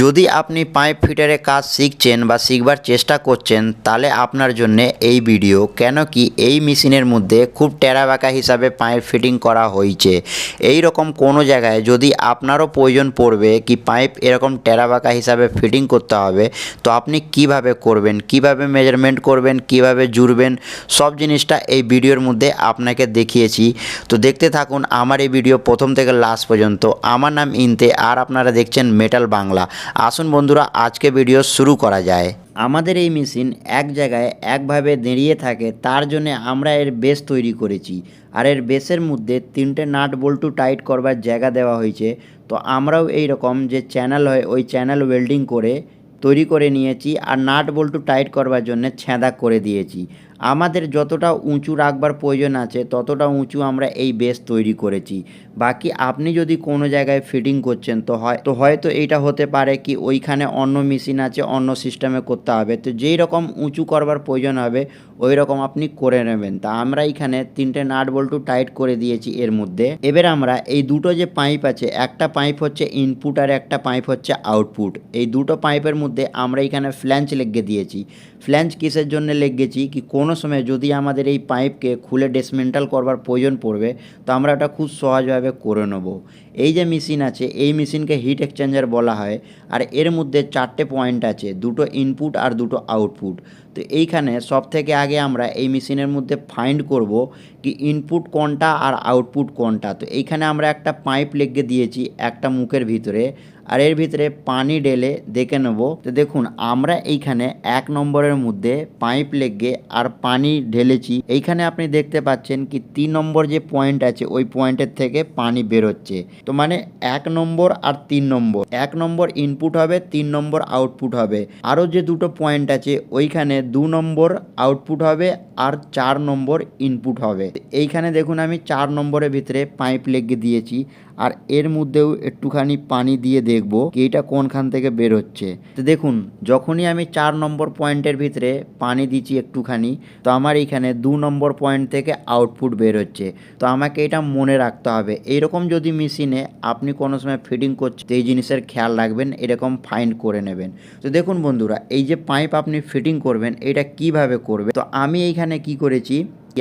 যদি আপনি পাইপ ফিটারের কাজ শিখছেন বা শিখবার চেষ্টা করছেন, তাহলে আপনার জন্য এই ভিডিও কেন কি এই মেশিনের মধ্যে খুব টেরাবাঁকা হিসাবে পাইপ ফিটিং করা হয়েছে এই রকম কোনো জায়গায় যদি আপনারও প্রয়োজন পড়বে কি পাইপ এরকম টেরাবাঁকা হিসাবে ফিটিং করতে হবে, তো আপনি কীভাবে করবেন, কীভাবে মেজারমেন্ট করবেন, কীভাবে জুড়বেন, সব জিনিসটা এই ভিডিওর মধ্যে আপনাকে দেখিয়েছি। তো দেখতে থাকুন, আমার এই ভিডিও প্রথম থেকে লাস্ট পর্যন্ত। আমার নাম ইনতে, আর আপনারা দেখছেন মেটাল বাংলা আসুন বন্ধুরা, আজকে ভিডিও শুরু করা যায়। আমাদের এই মেশিন এক জায়গায় একভাবে দাঁড়িয়ে থাকে, তার জন্য আমরা এর বেস তৈরি করেছি। আর এর বেসের মধ্যে তিনটে নাট বল্টু টাইট করবার জায়গা দেওয়া হয়েছে। তো আমরাও এই রকম যে চ্যানেল হয়, ওই চ্যানেল ওয়েল্ডিং করে তৈরি করে নিয়েছি, আর নাট বল্টু টাইট করবার জন্য ছেঁদা করে দিয়েছি। আমাদের যতটা উঁচু রাখবার প্রয়োজন আছে, ততটা উঁচু আমরা এই বেস তৈরি করেছি। বাকি আপনি যদি কোনো জায়গায় ফিটিং করছেন, তো হয় তো হয়তো এইটা হতে পারে কি ওইখানে অন্য মেশিন আছে, অন্য সিস্টেমে করতে হবে। তো যেই রকম উঁচু করবার প্রয়োজন হবে, ওই রকম আপনি করে নেবেন। তা আমরা এখানে তিনটে নাট বল্টু টাইট করে দিয়েছি এর মধ্যে। এবার আমরা এই দুটো যে পাইপ আছে, একটা পাইপ হচ্ছে ইনপুট আর একটা পাইপ হচ্ছে আউটপুট এই দুটো পাইপের মধ্যে আমরা এখানে ফ্ল্যাঞ্চ লেগে দিয়েছি। ফ্ল্যাঞ্চ কিসের জন্য লেগেছি কি কোনো সময় যদি আমাদের এই পাইপকে খুলে ডিসমেন্টাল করবার প্রয়োজন পড়বে, তো আমরা এটা খুব সহজভাবে করে নেব। এই যে মেশিন আছে, এই মেশিনকে হিট এক্সচেঞ্জার বলা হয়, আর এর মধ্যে চারটে পয়েন্ট আছে, দুটো ইনপুট আর দুটো আউটপুট তো এইখানে সব থেকে আগে আমরা এই মেশিনের মধ্যে ফাইন্ড করব কি ইনপুট কোনটা আর আউটপুট কোনটা। তো এইখানে আমরা একটা পাইপ লেগে দিয়েছি একটা মুখের ভিতরে, আর এর ভিতরে পানি ঢেলে দেখে নেব। তো দেখুন, আমরা এইখানে এক নম্বরের মধ্যে পাইপ লেগে আর পানি ঢেলেছি। এইখানে আপনি দেখতে পাচ্ছেন কি তিন নম্বর যে পয়েন্ট আছে, ওই পয়েন্টের থেকে পানি বেরোচ্ছে। তো মানে এক নম্বর আর তিন নম্বর। এক নম্বর ইনপুট হবে, তিন নম্বর আউটপুট হবে। আরও যে দুটো পয়েন্ট আছে, ওইখানে দু নম্বর আউটপুট হবে আর চার নম্বর ইনপুট হবে। এইখানে দেখুন আমি চার নম্বরের ভিতরে পাইপ লেগে দিয়েছি। আর এর মধ্যেও একটুখানি পানি দিয়ে দেখব এটা কোনখান থেকে বের হচ্ছে। তো দেখুন, যখনই আমি চার নম্বর পয়েন্টের ভিতরে পানি দিচ্ছি একটুখানি, তো আমার এখানে দু নম্বর পয়েন্ট থেকে আউটপুট বের হচ্ছে। তো আমাকে এটা মনে রাখতে হবে। এইরকম যদি মেশিনে আপনি কোনো সময় ফিটিং করছেন এই জিনিসের খেয়াল রাখবেন, এরকম ফাইন্ড করে নেবেন। তো দেখুন বন্ধুরা, এই যে পাইপ আপনি ফিটিং করবেন, এটা কীভাবে করবে তো আমি এইখানে কি করেছি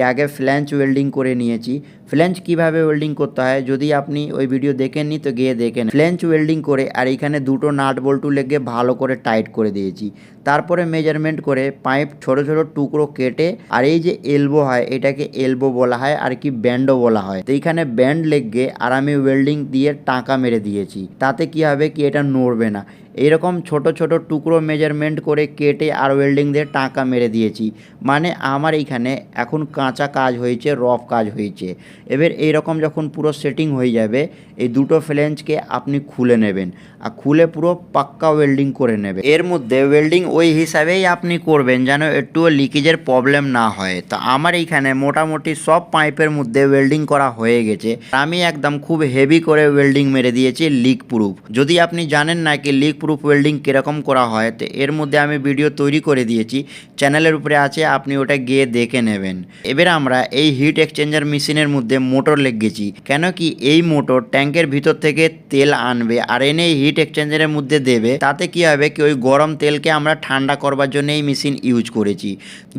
আগে ফ্ল্যাঞ্চ ওয়েল্ডিং করে নিয়েছি। ফ্ল্যাঞ্চ কীভাবে ওয়েল্ডিং করতে হয়, যদি আপনি ওই ভিডিও দেখেননি তো গিয়ে দেখেন ফ্ল্যাঞ্চ ওয়েল্ডিং করে আর এখানে দুটো নাট বল্টু লেগে ভালো করে টাইট করে দিয়েছি। তারপরে মেজারমেন্ট করে পাইপ ছোট ছোট টুকরো কেটে আর এই যে এলবো হয়, এটাকে এলবো বলা হয় আর কি ব্যান্ডও বলা হয়। তো এইখানে ব্যান্ড লেগে আর আমি ওয়েল্ডিং দিয়ে টাকা মেরে দিয়েছি। তাতে কি হবে কি এটা নড়বে না। এইরকম ছোট ছোট টুকরো মেজারমেন্ট করে কেটে আর ওয়েল্ডিং দিয়ে টাকা মেরে দিয়েছি। মানে আমার এইখানে এখন কাঁচা কাজ হয়েছে রফ কাজ হয়েছে। এবার এইরকম যখন পুরো সেটিং হয়ে যাবে, এই দুটো ফ্লেঞ্চকে আপনি খুলে নেবেন। আর খুলে পুরো পাক্কা ওয়েল্ডিং করে নেবে। এর মধ্যে ওয়েল্ডিং ওই হিসাবেই আপনি করবেন যেন একটুও লিকেজের প্রবলেম না হয়। তো আমার এইখানে মোটামুটি সব পাইপের মধ্যে ওয়েল্ডিং করা হয়ে গেছে। আমি একদম খুব হেভি করে ওয়েল্ডিং মেরে দিয়েছি লিক প্রুফ যদি আপনি জানেন না কি লিক প্রুফ ওয়েল্ডিং কীরকম করা হয়, তো এর মধ্যে আমি ভিডিও তৈরি করে দিয়েছি। চ্যানেলের উপরে আছে, আপনি ওটা গিয়ে দেখে নেবেন। এবার আমরা এই হিট এক্সচেঞ্জার মেশিনের মধ্যে মোটর লেগেছি কেন কি এই মোটর ট্যাঙ্কের ভিতর থেকে তেল আনবে, আর এনে হিট এক্সচেঞ্জারের মধ্যে দেবে, তাতে কি হবে কি ওই গরম তেলকে আমরা ঠান্ডা করবার জন্য এই মেশিন ইউজ করেছি।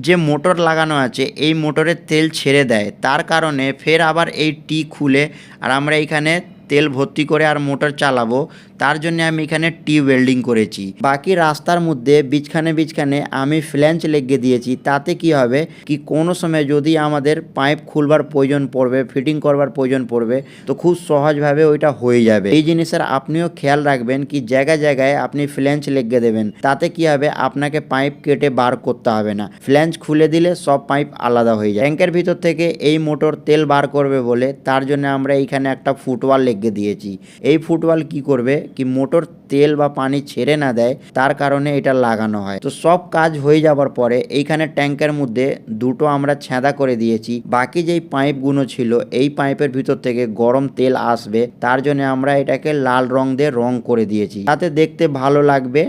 যে মোটর লাগানো আছে, এই মোটরের তেল ছেড়ে দেয়, তার কারণে ফের আবার এই টি খুলে, আর আমরা এখানে তেল ভর্তি করে আর মোটর চালাবো, তার জন্য আমি এখানে টি ওয়েল্ডিং করেছি। বাকি রাস্তার মধ্যে বিছখানে বিছখানে আমি ফ্ল্যাঞ্চ লেগে দিয়েছি, তাতে কি হবে কি কোনো সময় যদি আমাদের পাইপ খুলবার প্রয়োজন পড়বে ফিটিং করবার প্রয়োজন পড়বে, তো খুব সহজভাবে ওইটা হয়ে যাবে। এই জিনিসের আপনিও খেয়াল রাখবেন কি জায়গায় জায়গায় আপনি ফ্ল্যাঞ্চ লেগে দেবেন, তাতে কি হবে আপনাকে পাইপ কেটে বার করতে হবে না। ফ্ল্যাঞ্চ খুলে দিলে সব পাইপ আলাদা হয়ে যায়। ট্যাঙ্কের ভিতর থেকে এই মোটর তেল বার করবে বলে, তার জন্য আমরা এইখানে একটা ফুটওয়াল লেগে দিয়েছি। এই ফুটবল কি করবে? কি মোটর তেল বা পানি ছেড়ে না দেয়, তার কারণে এটা লাগানো হয়। তো সব কাজ হয়ে যাবার পরে এইখানে ট্যাঙ্কের মধ্যে দুটো আমরা ছেঁদা করে দিয়েছি। বাকি যেই পাইপগুলো ছিল, এই পাইপের ভিতর থেকে গরম তেল আসবে। তার জন্য আমরা এটাকে লাল রং দিয়ে রং করে দিয়েছি। তাতে দেখতে ভালো লাগবে।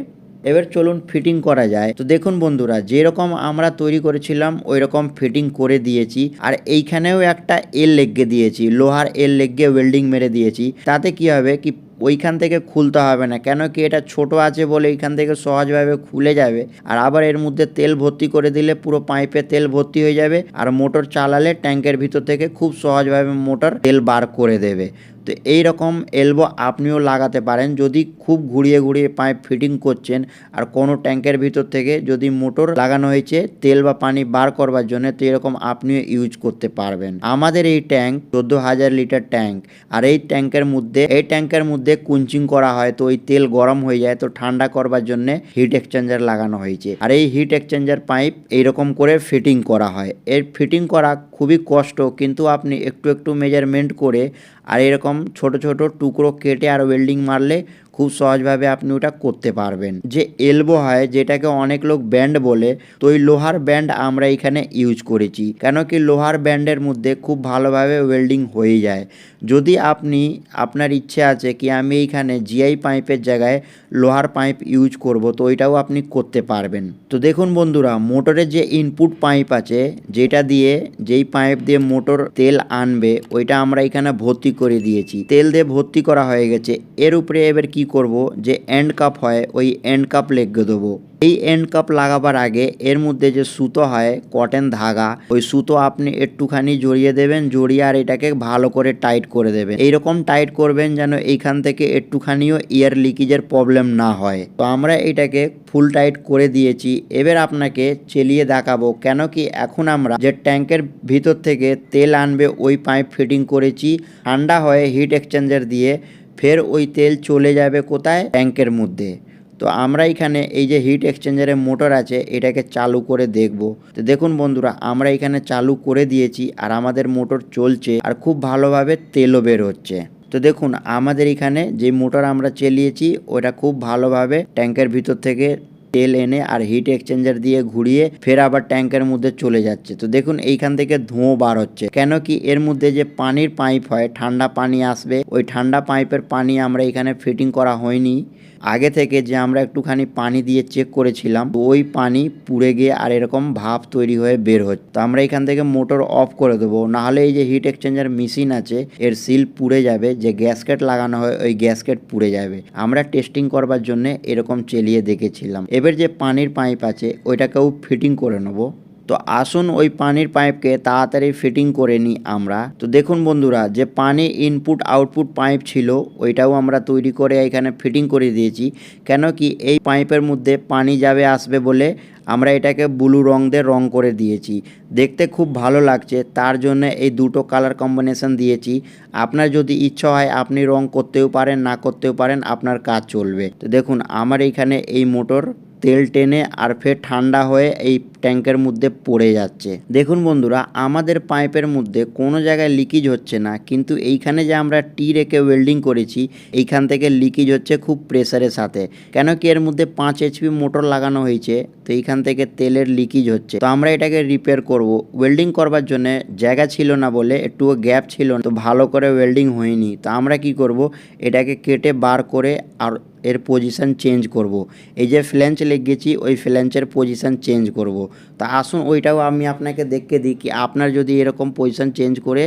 এবার চলুন ফিটিং করা যায়। তো দেখুন বন্ধুরা, যেরকম আমরা তৈরি করেছিলাম ওই রকম ফিটিং করে দিয়েছি। আর এইখানেও একটা এল লেগে দিয়েছি, লোহার এল লেগে ওয়েল্ডিং মেরে দিয়েছি। তাতে কি হবে কি, ওইখান থেকে খুলতে হবে না। কেন কি এটা ছোট আছে বলে এইখান থেকে সহজভাবে খুলে যাবে। আর আবার এর মধ্যে তেল ভর্তি করে দিলে পুরো পাইপে তেল ভর্তি হয়ে যাবে। আর মোটর চালালে ট্যাঙ্কের ভিতর থেকে খুব সহজভাবে মোটর তেল বার করে দেবে। তো এই রকম এলবো আপনিও লাগাতে পারেন। যদি খুব ঘুরিয়ে ঘুরিয়ে পাইপ ফিটিং করছেন আর কোনো ট্যাঙ্কের ভিতর থেকে যদি মোটর লাগানো হয়েছে, তেল বা পানি বার করবার জন্য তো এরকম আপনিও ইউজ করতে পারবেন। আমাদের এই ট্যাঙ্ক চোদ্দ হাজার লিটার ট্যাঙ্ক আর এই ট্যাঙ্কের মধ্যে, এই ট্যাঙ্কের মধ্যে কুঞ্চিং করা হয় তো ওই তেল গরম হয়ে যায় তো ঠান্ডা করবার জন্য হিট এক্সচেঞ্জার লাগানো হয়েছে। আর এই হিট এক্সচেঞ্জার পাইপ এইরকম করে ফিটিং করা হয়। এর ফিটিং করা খুবই কষ্ট কিন্তু আপনি একটু একটু মেজারমেন্ট করে আর এরকম ছোট ছোট টুকরো কেটে আর ওয়েল্ডিং মারলে খুব সহজভাবে আপনি ওটা করতে পারবেন। যে এলবো হয়, যেটাকে অনেক লোক ব্যান্ড বলে, তো ওই লোহার ব্যান্ড আমরা এখানে ইউজ করেছি। কেন কি লোহার ব্যান্ডের মধ্যে খুব ভালোভাবে ওয়েল্ডিং হয়ে যায়। যদি আপনি, আপনার ইচ্ছে আছে কি আমি এইখানে জিআই পাইপের জায়গায় লোহার পাইপ ইউজ করব, তো ওইটাও আপনি করতে পারবেন। তো দেখুন বন্ধুরা মোটরের যে ইনপুট পাইপ আছে, যেটা দিয়ে যেই পাইপ দিয়ে মোটর তেল আনবে, ওইটা আমরা এখানে ভর্তি করে দিয়েছি। তেল দিয়ে ভর্তি করা হয়ে গেছে। এর উপরে এবার কি করব যে এন্ড কাপ হয়, ওই এন্ড কাপ লেগে দেবো। এই এন্ড কাপ লাগাবার আগে এর মধ্যে যে সুতো হয় কটন ধাগা, ওই সুতো আপনি একটুখানি জড়িয়ে দেবেন, জড়িয়ে আর এটাকে ভালো করে টাইট করে দেবেন। এইরকম টাইট করবেন যেন এইখান থেকে একটুখানিও ইয়ার লিকেজের প্রবলেম না হয়। তো আমরা এটাকে ফুল টাইট করে দিয়েছি। এবার আপনাকে চেলিয়ে দেখাবো কেন কি এখন আমরা যে ট্যাঙ্কের ভিতর থেকে তেল আনবে, ওই পাইপ ফিটিং করেছি। ঠান্ডা হয়ে হিট এক্সচেঞ্জার দিয়ে ফের ওই তেল চলে যাবে কোথায়? ট্যাঙ্কের মধ্যে। তো আমরা এখানে এই যে হিট এক্সচেঞ্জারের মোটর আছে, এটাকে চালু করে দেখব। তো দেখুন বন্ধুরা, আমরা এখানে চালু করে দিয়েছি আর আমাদের মোটর চলছে আর খুব ভালোভাবে তেলও বের হচ্ছে। তো দেখুন, আমাদের এখানে যে মোটর আমরা চালিয়েছি, ওটা খুব ভালোভাবে ট্যাঙ্কের ভিতর থেকে তেল এনে আর হিট এক্সচেঞ্জার দিয়ে ঘুরিয়ে ফের আবার ট্যাঙ্কের মধ্যে চলে যাচ্ছে। তো দেখুন, এইখান থেকে ধোঁয়া বার হচ্ছে। কেন কি এর মধ্যে যে পানির পাইপ হয়, ঠান্ডা পানি আসবে, ওই ঠান্ডা পাইপের পানি আমরা এখানে ফিটিং করা হয়নি। আগে থেকে যে আমরা একটুখানি পানি দিয়ে চেক করেছিলাম ওই পানি পুড়ে গিয়ে আর এরকম ভাপ তৈরি হয়ে বের হচ্ছে। তো আমরা এখান থেকে মোটর অফ করে দেবো। নাহলে এই যে হিট এক্সচেঞ্জার মেশিন আছে, এর সিল পুড়ে যাবে, যে গ্যাসকেট লাগানো হয়, ওই গ্যাসকেট পুড়ে যাবে। আমরা টেস্টিং করবার জন্য এরকম চেলিয়ে দেখেছিলাম। এবার যে পানির পাইপ আছে, ওইটাকেও ফিটিং করে নেব। তো আসুন ওই পানির পাইপকে তাড়াতাড়ি ফিটিং করে নিই আমরা। তো দেখুন বন্ধুরা, যে পানি ইনপুট আউটপুট পাইপ ছিল, ওইটাও আমরা তৈরি করে এখানে ফিটিং করে দিয়েছি। কেন কি এই পাইপের মধ্যে পানি যাবে, আসবে বলে আমরা এটাকে ব্লু রং দিয়ে রং করে দিয়েছি। দেখতে খুব ভালো লাগছে, তার জন্য এই দুটো কালার কম্বিনেশন দিয়েছি। আপনার যদি ইচ্ছা হয়, আপনি রং করতেও পারেন, না করতেও পারেন, আপনার কাজ চলবে। তো দেখুন, আমার এইখানে এই মোটর তেল টেনে আর ফের ঠান্ডা হয়ে এই ট্যাঙ্কের মধ্যে পড়ে যাচ্ছে। দেখুন বন্ধুরা, আমাদের পাইপের মধ্যে কোনো জায়গায় লিকেজ হচ্ছে না, কিন্তু এইখানে যে আমরা টি রেখে ওয়েল্ডিং করেছি, এইখান থেকে লিকেজ হচ্ছে খুব প্রেসারের সাথে। কেন কি এর মধ্যে পাঁচ এইচপি মোটর লাগানো হয়েছে, তো এইখান থেকে তেলের লিকেজ হচ্ছে। তো আমরা এটাকে রিপেয়ার করব। ওয়েল্ডিং করবার জন্য জায়গা ছিল না বলে একটুও গ্যাপ ছিল না, তো ভালো করে ওয়েল্ডিং হয়নি। তো আমরা কি করব? এটাকে কেটে বার করে আর এর পজিশন চেঞ্জ করব। এই যে ফ্ল্যাঞ্চ লেগেছি, ওই ফ্ল্যাঞ্চের পজিশন চেঞ্জ করব। তা আসুন ওইটাও আমি আপনাকে দেখে দিই কি আপনার যদি এরকম পজিশন চেঞ্জ করে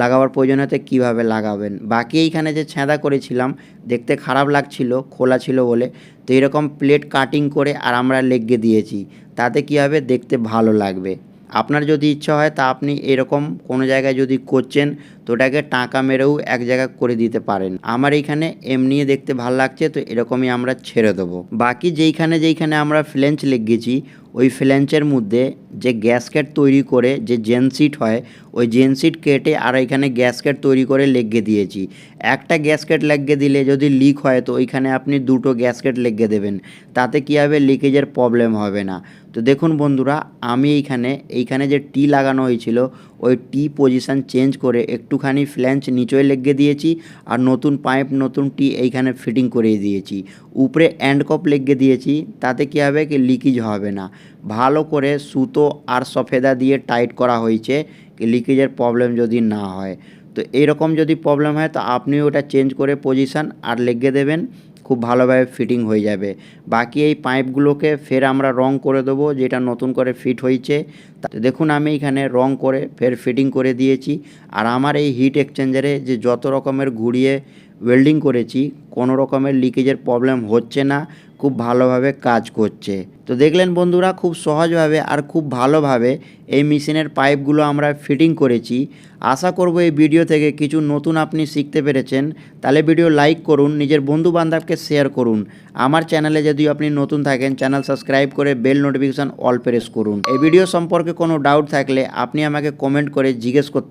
লাগাবার প্রয়োজন হতে কীভাবে লাগাবেন? বাকি এইখানে যে ছেঁদা করেছিলাম, দেখতে খারাপ লাগছিল, খোলা ছিল বলে। তো এরকম প্লেট কাটিং করে আর আমরা লেগে দিয়েছি, তাতে কী হবে? দেখতে ভালো লাগবে। আপনার যদি ইচ্ছা হয়, তা আপনি এরকম কোনো জায়গায় যদি করছেন ওটাকে টাকা মেরেও এক জায়গায় করে দিতে পারেন। আমার এইখানে এমনি দেখতে ভালো লাগছে, তো এরকমই আমরা ছেড়ে দেবো। বাকি যেইখানে যেইখানে আমরা ফ্লেঞ্চ লেগেছি ওই ফ্লেঞ্চের মধ্যে যে গ্যাসকেট তৈরি করে যে জেনসিট হয়, ওই জেনসিট কেটে আর এখানে গ্যাসকেট তৈরি করে লেগে দিয়েছি। একটা গ্যাসকেট লাগিয়ে দিলে যদি লিক হয়, তো ওইখানে আপনি দুটো গ্যাসকেট লেগে দেবেন। তাতে কী হবে? লিকেজের প্রবলেম হবে না। তো দেখুন বন্ধুরা, আমি এইখানে এইখানে যে টি লাগানো হয়েছিল ওই টি পজিশান চেঞ্জ করে একটুখানি ফ্ল্যাঞ্চ নিচয়ে লেগে দিয়েছি আর নতুন পাইপ নতুন টি এইখানে ফিটিং করে দিয়েছি। উপরে অ্যান্ড কপ লেগে দিয়েছি, তাতে কী হবে কি লিকেজ হবে না। ভালো করে সুতো আর সফেদা দিয়ে টাইট করা হয়েছে লিকেজের প্রবলেম যদি না হয়। তো এইরকম যদি প্রবলেম হয়, তো আপনি ওটা চেঞ্জ করে পজিশান আর লেগে দেবেন। খুব ভালোভাবে ফিটিং হয়ে যাবে। বাকি এই পাইপগুলোকে ফের আমরা রং করে দেবো, যেটা নতুন করে ফিট হয়েছে। দেখুন, আমি এখানে রং করে ফের ফিটিং করে দিয়েছি। আর আমার এই হিট এক্সচেঞ্জারে যে যত রকমের ঘুরিয়ে ওয়েল্ডিং করেছি, কোনো রকমের লিকেজের প্রবলেম হচ্ছে না। খুব ভালোভাবে কাজ করছে। তো দেখলেন বন্ধুরা, খুব সহজভাবে আর খুব ভালোভাবে এই মেশিনের পাইপগুলো আমরা ফিটিং করেছি। আশা করব এই ভিডিও থেকে কিছু নতুন আপনি শিখতে পেরেছেন। তাহলে ভিডিও লাইক করুন, নিজের বন্ধু বান্ধবকে শেয়ার করুন। আমার চ্যানেলে যদি আপনি নতুন থাকেন, চ্যানেল সাবস্ক্রাইব করে বেল নোটিফিকেশন অল প্রেস করুন। এই ভিডিও সম্পর্কে কোনো ডাউট থাকলে আপনি আমাকে কমেন্ট করে জিজ্ঞেস করতে